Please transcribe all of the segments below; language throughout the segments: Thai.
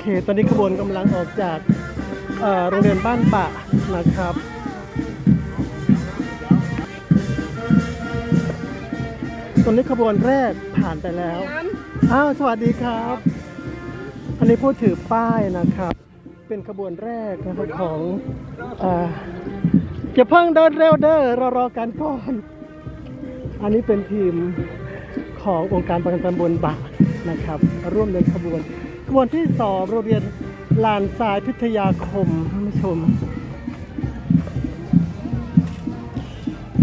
เค ตอนนี้ขบวนกำลังออกจากเอ่อโรงเรียนบ้านปะนะครับตอนนี้ขบวนแรกผ่านไปแล้ว อ้าว สวัสดีครับ อันนี้ผู้ถือป้ายนะครับ เป็นขบวนแรกนะครับของอ่าอย่าเพิ่งเดินเร็วเด้อรอรอกันก่อน อันนี้เป็นทีมขององค์การประกันตำบลบะนะครับ ร่วมเดินขบวนขบ วนที่สองโรงเรียนลานทรายพิทยาคมท่านผู้ชม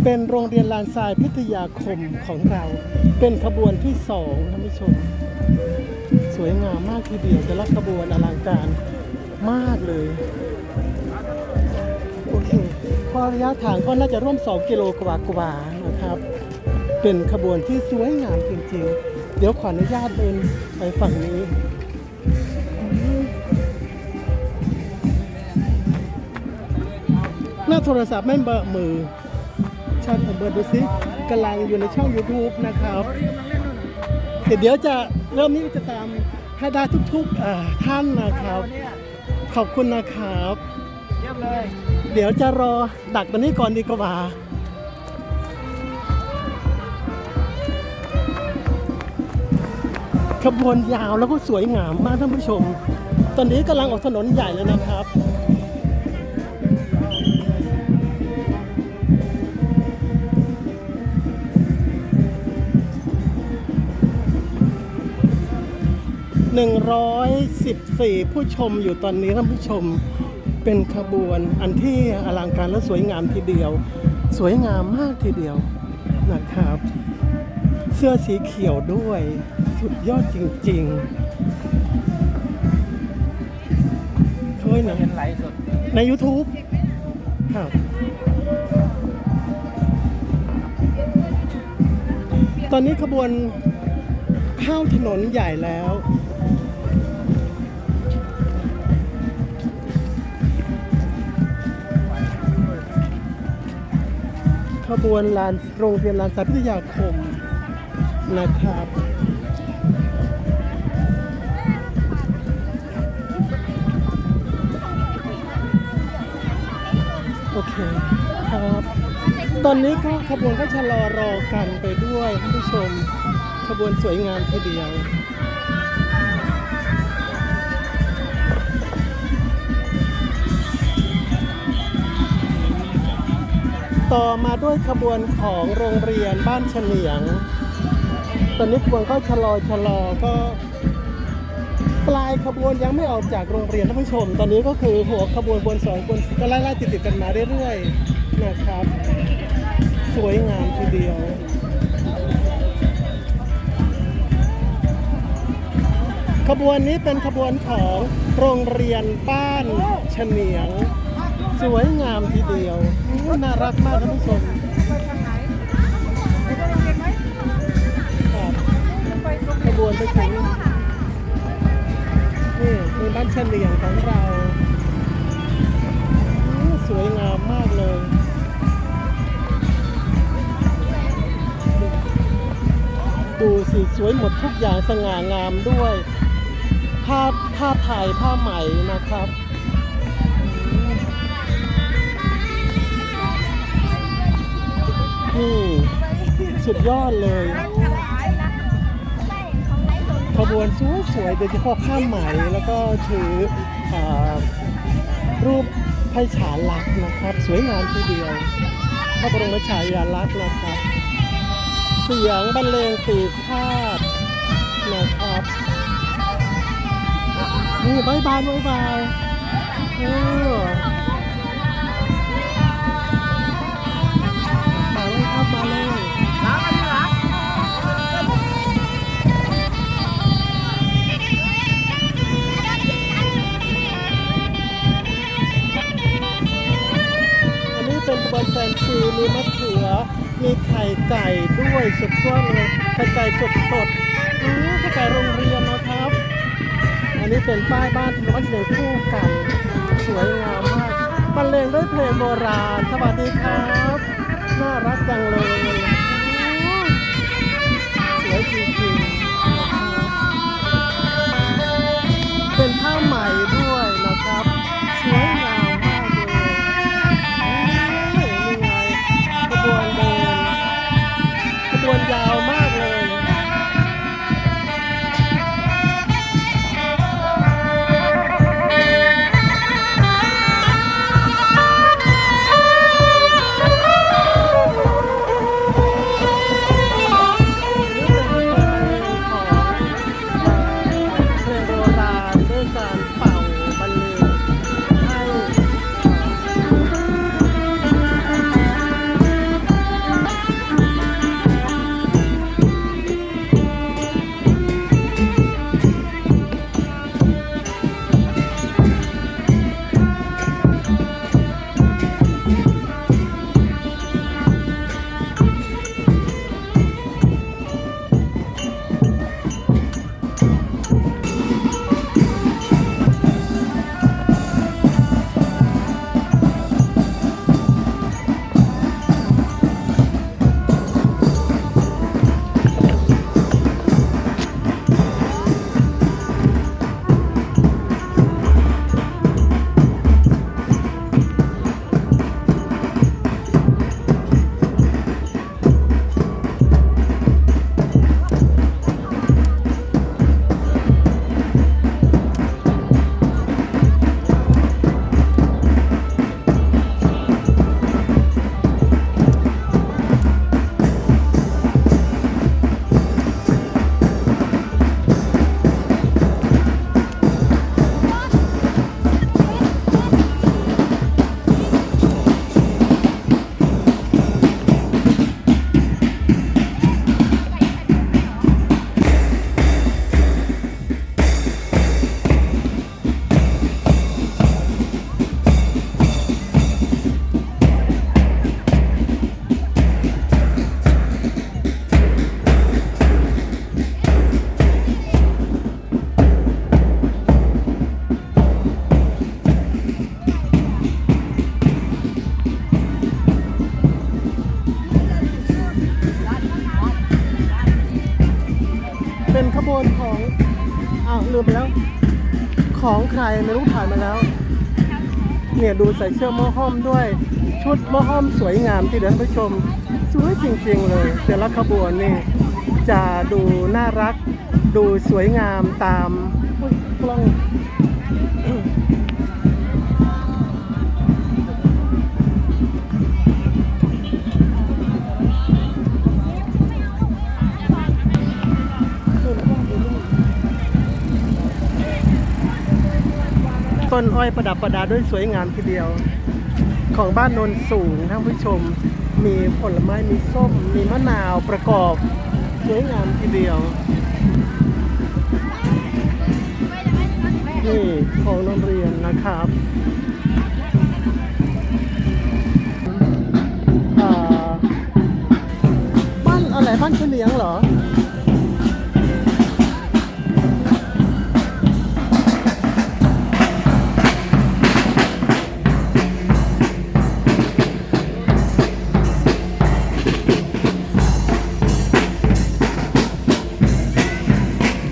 เป็นโรงเรียนลานทรายพิทยาคมของเรา เป็นขบวนที่สองท่านผู้ชม สวยงามมากทีเดียวแต่ละขบวนอลังการมากเลย โอเคพอระยะทางก็น่าจะร่วม 2 กิโลกว่ากว่านะครับ เป็นขบวนที่สวยงามจริงๆ เดี๋ยวขออนุญาตเดินไปฝั่งนี้ หน้าโทรศัพท์ไม่เบอร์มือชาติผมเบิร์ดูสิกำลังอยู่ในช่อง YouTube นะครับเดี๋ยวเดี๋ยวจะเริ่มนี้จะตามให้ได้ทุกๆท่านนะครับ ขอบคุณนะครับเยี่ยมเลย เดี๋ยวจะรอดักตรงนี้ก่อนดีกว่าขบวนยาวแล้วก็สวยงามมากท่านผู้ชม ตอนนี้กำลังออกถนนใหญ่เลยนะครับ 114 ผู้ชมอยู่ตอนนี้ท่านผู้ชมเป็นขบวนอันที่อลังการและสวยงามทีเดียว สวยงามมากทีเดียวนะครับ เสื้อสีเขียวด้วย สุดยอดจริงๆเคยนะเป็นใน YouTube ครับตอนนี้ขบวนเข้าถนนใหญ่แล้ว ขบวนลานโรงเรียนลานสาพิทยาคมนะครับ โอเคครับ ตอนนี้ก็ขบวนก็ชะลอรอกันไปด้วยท่านผู้ชม ขบวนสวยงามทีเดียว ต่อมาด้วยขบวนของโรงเรียนบ้านเฉลียง ตอนนี้ขบวนก็ชะลอชะลอก็ปลายขบวนยังไม่ออกจากโรงเรียนท่านผู้ชม ตอนนี้ก็คือหัวขบวนบนสองคนก็ไล่ๆติดๆกันมาเรื่อยๆนะครับ สวยงามทีเดียวขบวนนี้เป็นขบวนของโรงเรียนบ้านเฉนียง สวยงามทีเดียวน่ารักมากท่านผู้ชมครับขบวนไปถึงนี่คือบ้านเฉลียงของเราสวยงามมากเลยดูสิสวยหมดทุกอย่างสง่างามด้วยผ้าผ้าไทยผ้าไหมนะครับ สุดยอดเลยขบวนสวยสวยๆโดยเฉพาะผ้าไหมแล้วก็ถืออรูปไพฉาลักษ์นะครับ สวยงามทีเดียวพระบรมฉายาลักษณ์นะครับ เสียงบรรเลงปีพาดนะครับนี่บายบายบายบาย แฟนซีมีมะเขือ มีไข่ไก่ด้วยสดช่วงเลยไข่ไก่สดสดๆอื้อไข่ไก่โรงเรียนนะครับ อันนี้เป็นป้ายบ้านที่ร้อนเฉลิมคู่กันสวยงามมากบรรเลงด้วยเพลงโบราณ สวัสดีครับ น่ารักจังเลย เป็นขบวนของอ้าวลืมไปแล้ว ของใครไม่รู้ถ่ายมาแล้ว เนี่ยดูใส่เสื้อมอห้อมด้วย ชุดมอห้อมสวยงามที่เดินผู้ชม สวยจริง ๆ เลยแต่ละขบวนนี่จะดูน่ารัก ดูสวยงามตามกล้อง ต้นอ้อยประดับประดาด้วยสวยงามทีเดียว ของบ้านนนสูงท่านผู้ชม มีผลไม้มีส้ม มีมะนาวประกอบสวยงามทีเดียวนี่ของโรงเรียนนะครับบ้านอะไรบ้านเฉลียงเหรอ